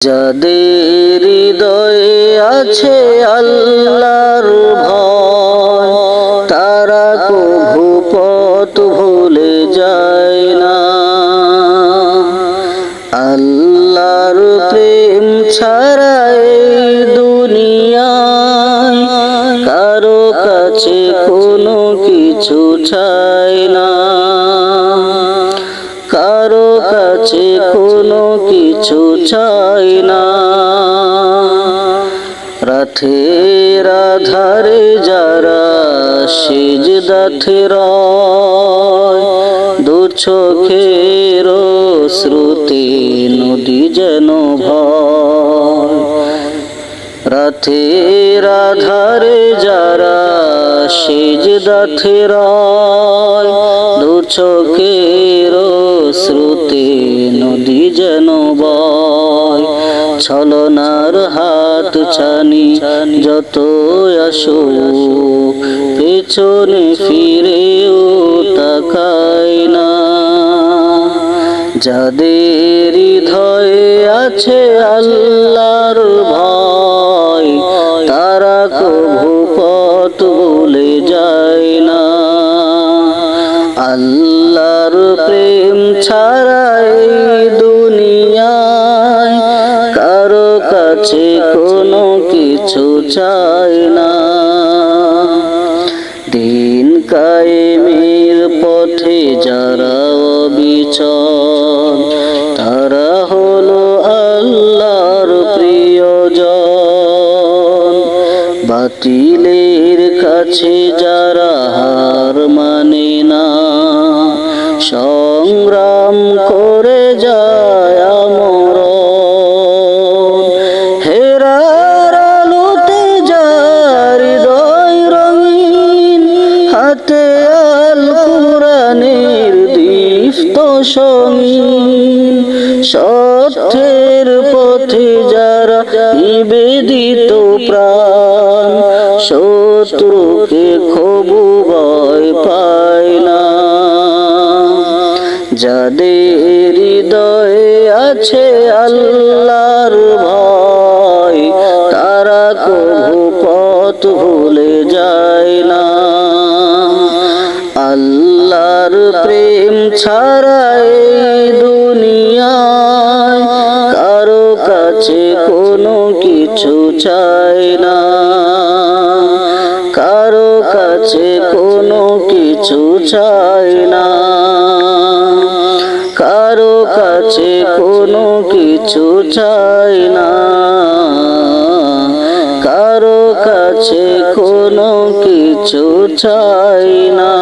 যাদের হৃদয়ে আছে আল্লাহর ভয়, তারা কভু পথ ভুলে যায় না। আল্লাহর প্রেম ছাড়া এই দুনিয়ায় কারও কাছে কোনো কিছু চায় না। কাছে কোনো কিছু চাই না। রাথের আধারে যারা সিজদাতে রয় দু চোখের শ্রুতি নদী যেন ভয়। রাতের আধারে যারা সিজদাতে রয় দু চোখের ছলনার হাত ছানি যত আসো পেছনে ফিরেও তাকায় না। যাদের হৃদয়ে আছে আল্লাহর ভয়, তারা কভু পথ ভুলে যায় না। আল্লাহর প্রেম ছাড়া এই দুনিয়ায় কাছে কোনো কিছু চায় না। দিন কায়েমের পথে যারা অবিচল, তারা হলো আল্লাহর প্রিয়জন। বাতিলের কাছে দীপ্ত সত্যের পথে যারা নিবেদিত প্রাণ, শত্রুকে খবু ভয় পায় না। যাদের হৃদয়ে আছে আল্লাহর ভয়, তারা কভু পথ ভুলে যায় না। আল্লাহর প্রেম ছাড়া এই দুনিয়ায় কারও কাছে কোনো কিছু চায় না। কারও কাছে কোনো কিছু চায় না। কারও কাছে কোনো কিছু চায় না। কাছে কোনো কিছু চাই না।